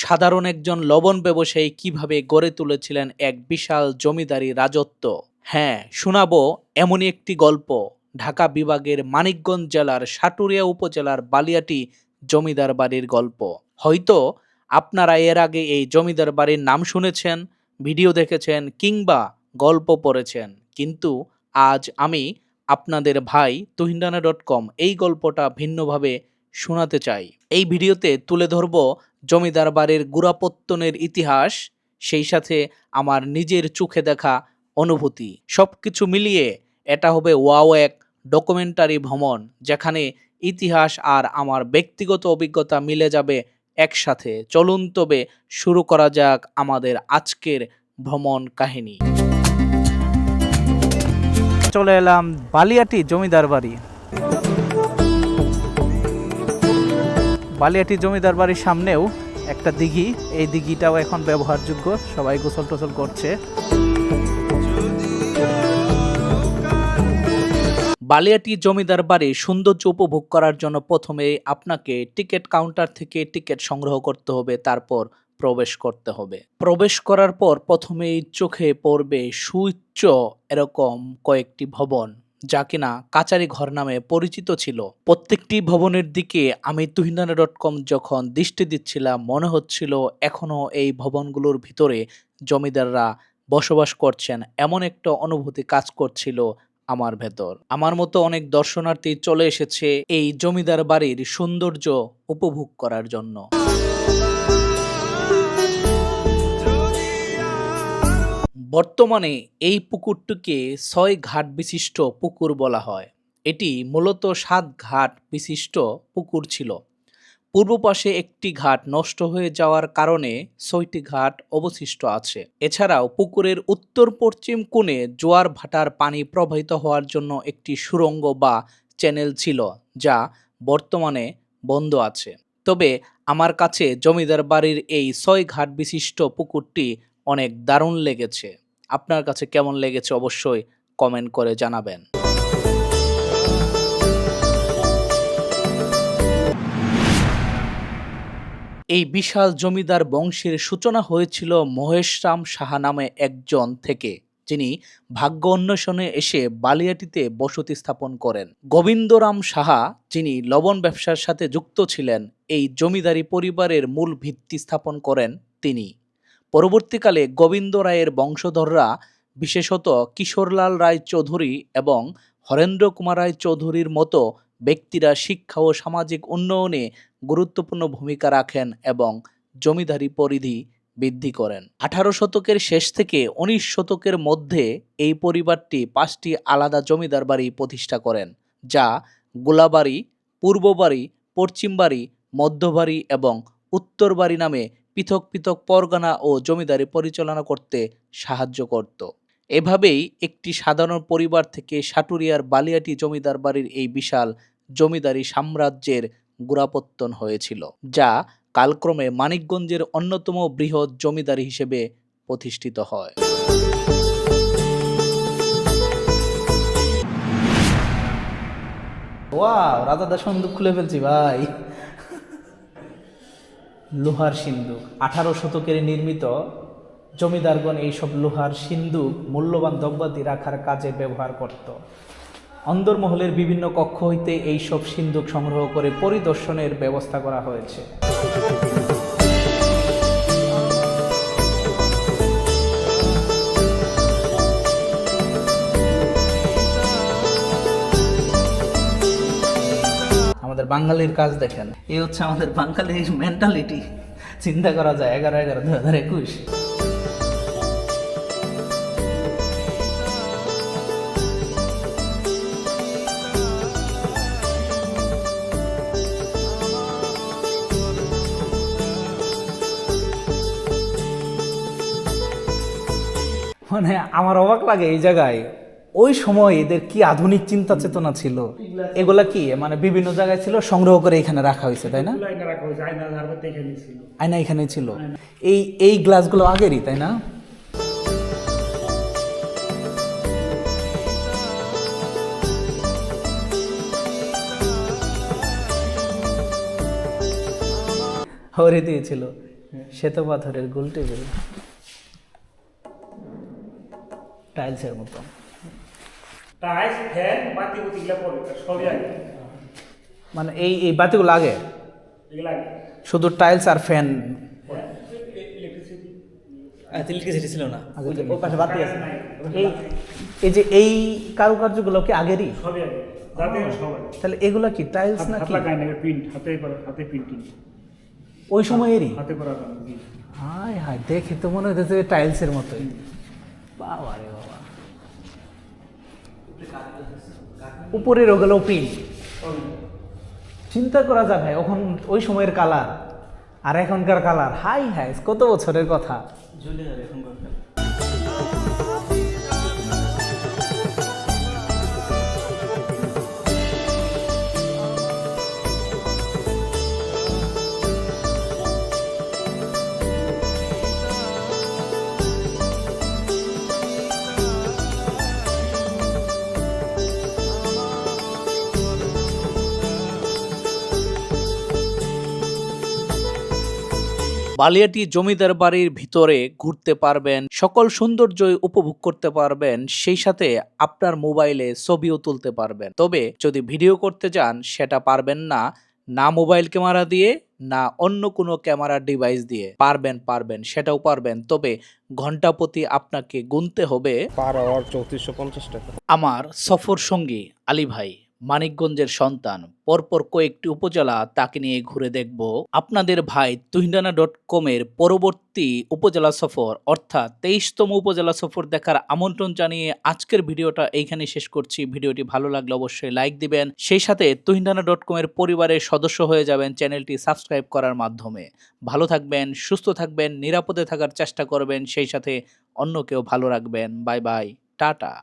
সাধারণ একজন লবণ ব্যবসায়ী কীভাবে গড়ে তুলেছিলেন এক বিশাল জমিদারি রাজত্ব? হ্যাঁ শোনাবো এমনই একটি গল্প। ঢাকা বিভাগের মানিকগঞ্জ জেলার সাটুরিয়া উপজেলার বালিয়াটি জমিদার বাড়ির গল্প। হয়তো আপনারা এর আগে এই জমিদার বাড়ির নাম শুনেছেন, ভিডিও দেখেছেন কিংবা গল্প পড়েছেন। কিন্তু আজ আমি আপনাদের ভাই তুহিনডানা ডট কম এই গল্পটা ভিন্নভাবে শোনাতে চাই। এই ভিডিওতে তুলে ধরব জমিদার বাড়ির গুড়াপত্তনের ইতিহাস, সেই সাথে আমার নিজের চোখে দেখা অনুভূতি। সব কিছু মিলিয়ে এটা হবে ওয়াও এক ডকুমেন্টারি ভ্রমণ, যেখানে ইতিহাস আর আমার ব্যক্তিগত অভিজ্ঞতা মিলে যাবে একসাথে। চলুন তবে শুরু করা যাক আমাদের আজকের ভ্রমণ কাহিনী। চলে এলাম বালিয়াটি জমিদার বাড়ি। বালিয়াটি জমিদার বাড়ির সামনেও একটা দিঘি। এই দিঘিটাও এখন ব্যবহারযোগ্য। সবাই গোসল টোসল করছে। বালিয়াটি জমিদার বাড়ির সৌন্দর্য উপভোগ করার জন্য প্রথমে আপনাকে টিকিট কাউন্টার থেকে টিকিট সংগ্রহ করতে হবে, তারপর প্রবেশ করতে হবে। প্রবেশ করার পর প্রথমেই চোখে পড়বে সুউচ্চ এরকম কয়েকটি ভবন। যা কিনা কাচারি ঘর নামে পরিচিত ছিল। প্রত্যেকটি ভবনের দিকে আমি তুহিনানা ডট কম যখন দৃষ্টি দিচ্ছিলাম, মনে হচ্ছিল এখনও এই ভবনগুলোর ভিতরে জমিদাররা বসবাস করছেন, এমন একটা অনুভূতি কাজ করছিল আমার ভেতর। আমার মতো অনেক দর্শনার্থী চলে এসেছে এই জমিদার বাড়ির সৌন্দর্য উপভোগ করার জন্য। বর্তমানে এই পুকুরটিকে ছয় ঘাট বিশিষ্ট পুকুর বলা হয়। এটি মূলত সাত ঘাট বিশিষ্ট পুকুর ছিল। পূর্ব পাশে একটি ঘাট নষ্ট হয়ে যাওয়ার কারণে ছয়টি ঘাট অবশিষ্ট আছে। এছাড়াও পুকুরের উত্তর পশ্চিম কোণে জোয়ার ভাটার পানি প্রবাহিত হওয়ার জন্য একটি সুড়ঙ্গ বা চ্যানেল ছিল, যা বর্তমানে বন্ধ আছে। তবে আমার কাছে জমিদার বাড়ির এই ছয় ঘাট বিশিষ্ট পুকুরটি অনেক দারুণ লেগেছে। আপনার কাছে কেমন লেগেছে অবশ্যই কমেন্ট করে জানাবেন। এই বিশাল জমিদার বংশের সূচনা হয়েছিল মহেশরাম সাহা নামে একজন থেকে, যিনি ভাগ্য অন্বেষণে এসে বালিয়াটিতে বসতি স্থাপন করেন। গোবিন্দরাম সাহা, যিনি লবণ ব্যবসার সাথে যুক্ত ছিলেন, এই জমিদারি পরিবারের মূল ভিত্তি স্থাপন করেন তিনি। পরবর্তীকালে গোবিন্দ রায়ের বংশধররা, বিশেষত কিশোরলাল রায় চৌধুরী এবং হরেন্দ্র কুমার রায় চৌধুরীর মতো ব্যক্তিরা শিক্ষা ও সামাজিক উন্নয়নে গুরুত্বপূর্ণ ভূমিকা রাখেন এবং জমিদারি পরিধি বৃদ্ধি করেন। আঠারো শতকের শেষ থেকে উনিশ শতকের মধ্যে এই পরিবারটি পাঁচটি আলাদা জমিদার বাড়ি প্রতিষ্ঠা করেন, যা গোলাবাড়ি, পূর্ববাড়ি, পশ্চিমবাড়ি, মধ্যবাড়ি এবং উত্তরবাড়ি নামে পৃথক পৃথক পরগনা ও জমিদারি পরিচালনা করতে সাহায্য করত। এভাবেই একটি সাধারণ পরিবার থেকে সাটুরিয়ার বালিয়াটি জমিদার বাড়ির এই বিশাল জমিদারি সাম্রাজ্যের গোড়াপত্তন হয়েছিল, যা কালক্রমে মানিকগঞ্জের অন্যতম বৃহৎ জমিদারি হিসেবে প্রতিষ্ঠিত হয়। ওয়াও রাজাদা সন্দুক খুলে ফেলছি, ভাই। লোহার সিন্দুক। আঠারো শতকের নির্মিত জমিদারগণ এইসব লোহার সিন্দুক মূল্যবান দ্রব্যাদি রাখার কাজে ব্যবহার করত। অন্দরমহলের বিভিন্ন কক্ষ হইতে এইসব সিন্দুক সংগ্রহ করে পরিদর্শনের ব্যবস্থা করা হয়েছে। বাঙালির কাজ দেখেন। এই হচ্ছে আমাদের বাঙালির মেন্টালিটি চিন্তা করা যায়, এগারো এগারো দু হাজার একুশ। মানে আমার অবাক লাগে এই জায়গায়। ওই সময় এদের কি আধুনিক চিন্তা চেতনা ছিল? এগুলা কি? মানে বিভিন্ন জায়গায় ছিল সংগ্রহ করে এখানে রাখা হয়েছে তাই না? আয়না এখানে ছিল। এই এই গ্লাসগুলো আগেরই তাই না? হরে দিয়েছিল। শ্বেত পাথরের গোল টেবিল। টাইলসের মতো টাইস ফ্যান বাতি বুতি গুলা পড়ে সবই আগে মানে এই এই বাতিগুলো আগে এগুলা আগে শুধু টাইলস আর ফ্যান ইলেকট্রিসিটি ইলেকট্রিসিটি ছিল না। ওই- পাশে বাতি আছে। এই এই যে এই কারুকার্যগুলো কি আগেরই? সবই আগে তাহলে এগুলো কি টাইলস হাত নাকি? না প্রিন্ট হাতে করা হাতে প্রিন্টিং ওই সময়েরই? হাতে করা হায় হায় দেখে তো মনে হচ্ছে টাইলসের মতোই। বাবা রে বাবা উপরের ওগুলো প্রিন্ট চিন্তা করা ভাই এখন ওই সময়ের কালার আর এখনকার কালার। হাই হাই, কত বছরের কথা। বালিয়াটি জমিদার বাড়ির ভিতরে ঘুরতে পারবেন সকল সৌন্দর্য উপভোগ করতে পারবেন সেই সাথে আপনার মোবাইলে ছবিও তুলতে পারবেন। তবে যদি ভিডিও করতে যান সেটা পারবেন না না মোবাইল ক্যামেরা দিয়ে না অন্য কোনো ক্যামেরা ডিভাইস দিয়ে। পারবেন পারবেন সেটাও পারবেন। তবে ঘণ্টা প্রতি আপনাকে গুনতে হবে পার আওয়ার চৌত্রিশশো পঞ্চাশ টাকা। আমার সফর সঙ্গী আলী ভাই। মানিকগঞ্জের সন্তান। পরপর কয়েকটি উপজেলা তাকে নিয়ে ঘুরে দেখব। আপনাদের ভাই তুহিনানা ডট কমের পরবর্তী উপজেলা সফর, অর্থাৎ তেইশতম উপজেলা সফর দেখার আমন্ত্রণ জানিয়ে আজকের ভিডিওটা এইখানে শেষ করছি। ভিডিওটি ভালো লাগলে অবশ্যই লাইক দিবেন। সেই সাথে তুহিনানা ডট কমের পরিবারের সদস্য হয়ে যাবেন চ্যানেলটি সাবস্ক্রাইব করার মাধ্যমে। ভালো থাকবেন, সুস্থ থাকবেন, নিরাপদে থাকার চেষ্টা করবেন, সেই সাথে অন্যকেও ভালো রাখবেন। Bye bye tata.